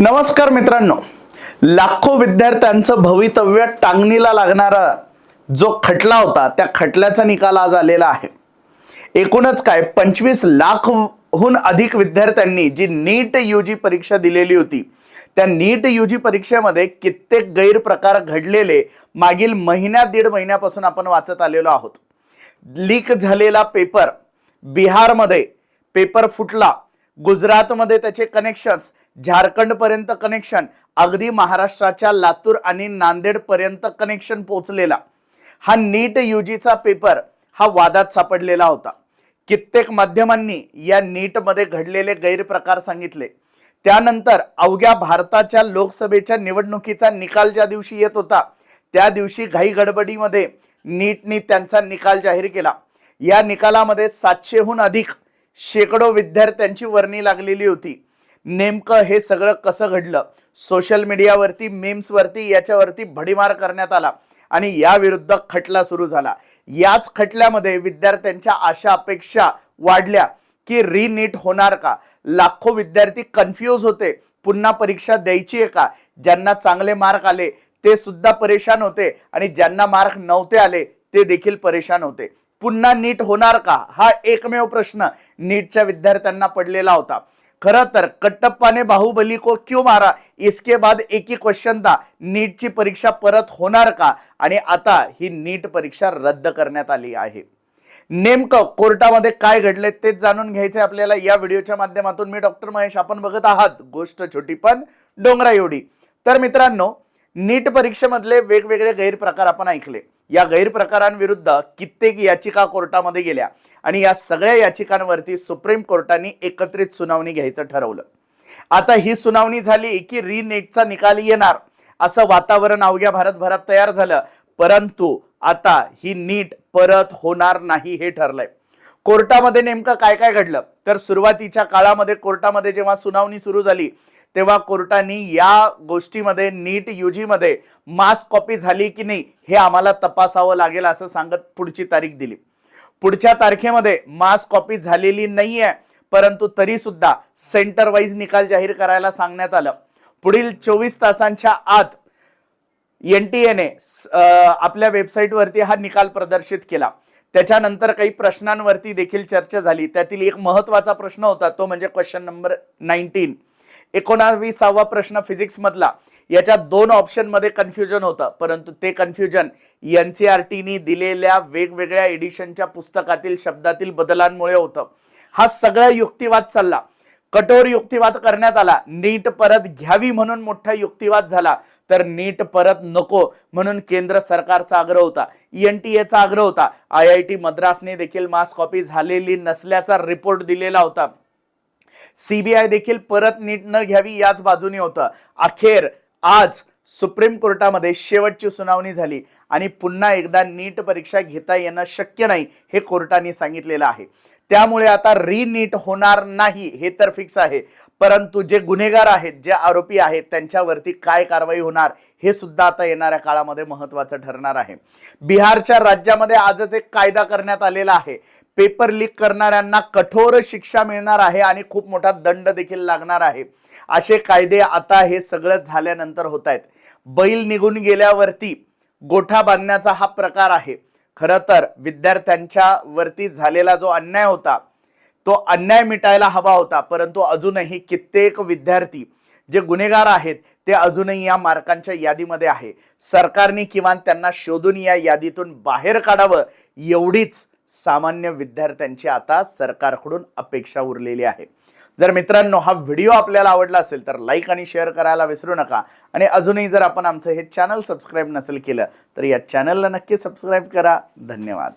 नमस्कार मित्रांनो. लाखो विद्यार्थ्यांचं भवितव्य टांगणीला लागणारा जो खटला होता त्या खटल्याचा निकाल आज आलेला आहे. एकूणच काय पंचवीस लाखहून अधिक विद्यार्थ्यांनी जी नीट यू जी परीक्षा दिलेली होती त्या नीट यू जी परीक्षेमध्ये कित्येक गैरप्रकार घडलेले मागील महिन्या दीड महिन्यापासून आपण वाचत आलेलो आहोत. लीक झालेला पेपर बिहारमध्ये पेपर फुटला गुजरातमध्ये त्याचे कनेक्शन्स झारखंड पर्यंत कनेक्शन अगदी महाराष्ट्राच्या लातूर आणि नांदेड पर्यंत कनेक्शन पोचलेला हा नीट युजीचा पेपर हा वादात सापडलेला होता. कित्येक माध्यमांनी या नीटमध्ये घडलेले गैरप्रकार सांगितले. त्यानंतर अवघ्या भारताच्या लोकसभेच्या निवडणुकीचा निकाल ज्या दिवशी येत होता त्या दिवशी घाई गडबडीमध्ये नीटनी त्यांचा निकाल जाहीर केला. या निकालामध्ये सातशेहून अधिक शेकडो विद्यार्थ्यांची वर्णी लागलेली होती. नेमकं हे सगळं कसं घडलं? सोशल मीडियावरती मेम्सवरती याच्यावरती भडीमार करण्यात आला आणि याविरुद्ध खटला सुरू झाला. याच खटल्यामध्ये विद्यार्थ्यांच्या आशा अपेक्षा वाढल्या की रीनीट होणार का? लाखो विद्यार्थी कन्फ्यूज होते. पुन्हा परीक्षा द्यायची आहे का? ज्यांना चांगले मार्क आले ते सुद्धा परेशान होते आणि ज्यांना मार्क नव्हते आले ते देखील परेशान होते. पुन्हा नीट होणार का? हा एकमेव प्रश्न नीटच्या विद्यार्थ्यांना पडलेला होता. खरं तर कट्टप्पा ने बाहुबली को क्यों मारा? इसके बाद एक ही क्वेश्चन था नीटची परीक्षा परत होणार का? आणि आता ही नीट परीक्षा रद्द करण्यात आली आहे. नेमकं कोर्टामध्ये काय घडले तेच जाणून घ्यायचे आपल्याला. या व्हिडिओच्या माध्यमातून मी डॉक्टर महेश आपण बघत आहात गोष्ट छोटी पण डोंगरा एवढी. तर मित्रांनो नीट परीक्षेमधले वेगवेगळे गैरप्रकार आपण ऐकले. या गैरप्रकारांविरुद्ध कित्येक याचिका कोर्टामध्ये गेल्या. आणि या सगळ्या याचिकांवरती सुप्रीम कोर्टाने एकत्रित सुनावणी घ्यायचं ठरवलं. आता ही सुनावणी झाली की रीनेटचा निकाल येणार असं वातावरण अवघ्या भारतभरात तयार झालं. परंतु आता ही नीट परत होणार नाही हे ठरलंय. कोर्टामध्ये नेमकं काय काय घडलं? तर सुरुवातीच्या काळामध्ये कोर्टामध्ये जेव्हा सुनावणी सुरू झाली तेव्हा कोर्टाने या गोष्टीमध्ये नीट यूजीमध्ये मास कॉपी झाली की नाही हे आम्हाला तपासावं लागेल असं सांगत पुढची तारीख दिली. पुढच्या तारखेमध्ये मास कॉपी झालेली नाहीये परंतु तरी सुद्धा सेंटर वाईज निकाल जाहीर करायला सांगण्यात आलं. पुढील चोवीस तासांच्या आत एन टी एने आपल्या वेबसाईटवरती हा निकाल प्रदर्शित केला. त्याच्यानंतर काही प्रश्नांवरती देखील चर्चा झाली. त्यातील एक महत्त्वाचा प्रश्न होता तो म्हणजे क्वेश्चन नंबर नाईन्टीन एकोणावीसावा प्रश्न फिजिक्समधला याच्या दोन ऑप्शनमध्ये कन्फ्युजन होतं. परंतु ते कन्फ्युजन एन सी आर टीनी दिलेल्या वेगवेगळ्या एडिशनच्या पुस्तकातील शब्दातील बदलांमुळे होतं. हा सगळा युक्तिवाद चालला. कठोर युक्तिवाद करण्यात आला. नीट परत घ्यावी म्हणून मोठा युक्तिवाद झाला. तर नीट परत नको म्हणून केंद्र सरकारचा आग्रह होता. एन टी एचा आग्रह होता. आय आय टी मद्रासने देखील मास कॉपी झालेली नसल्याचा रिपोर्ट दिलेला होता. सीबीआय देखील परत नीट न घ्यावी याच बाजूने होतं. अखेर आज सुप्रीम कोर्टामध्ये शेवटची सुनावणी झाली आणि पुन्हा एकदा नीट परीक्षा घेता येणं शक्य नाही हे कोर्टाने सांगितलेलं आहे. त्यामुळे आता रीनीट होणार नाही हे तर फिक्स आहे. परंतु जे गुन्हेगार आहेत जे आरोपी आहेत त्यांच्यावरती काय कारवाई होणार हे सुद्धा आता येणाऱ्या काळामध्ये महत्वाचं ठरणार आहे. बिहारच्या राज्यामध्ये आजच एक कायदा करण्यात आलेला आहे. पेपर लीक करणाऱ्यांना कठोर शिक्षा मिळणार आहे आणि खूप मोठा दंड देखील लागणार आहे. असे कायदे आता हे सगळं झाल्यानंतर होत आहेत बैल निघून गेल्यावरती गोठा बांधण्याचा हा प्रकार आहे. खरं तर विद्यार्थ्यांच्या वरती झालेला जो अन्याय होता तो अन्याय मिटायला हवा होता परंतु अजूनही कित्येक विद्यार्थी जे गुन्हेगार आहेत ते अजूनही या मार्कांच्या यादीमध्ये आहे. सरकारने किमान त्यांना शोधून या यादीतून बाहेर काढावं एवढीच सामान्य विद्यार्थ्यांची आता सरकारकडून अपेक्षा उरलेली आहे. जर मित्रांनो हा व्हिडिओ आपल्याला आवडला असेल तर लाईक आणि शेअर करायला विसरू नका. आणि अजूनही जर आपण आमचं हे चॅनल सबस्क्राईब नसेल केलं तर या चॅनलला नक्की सबस्क्राईब करा. धन्यवाद.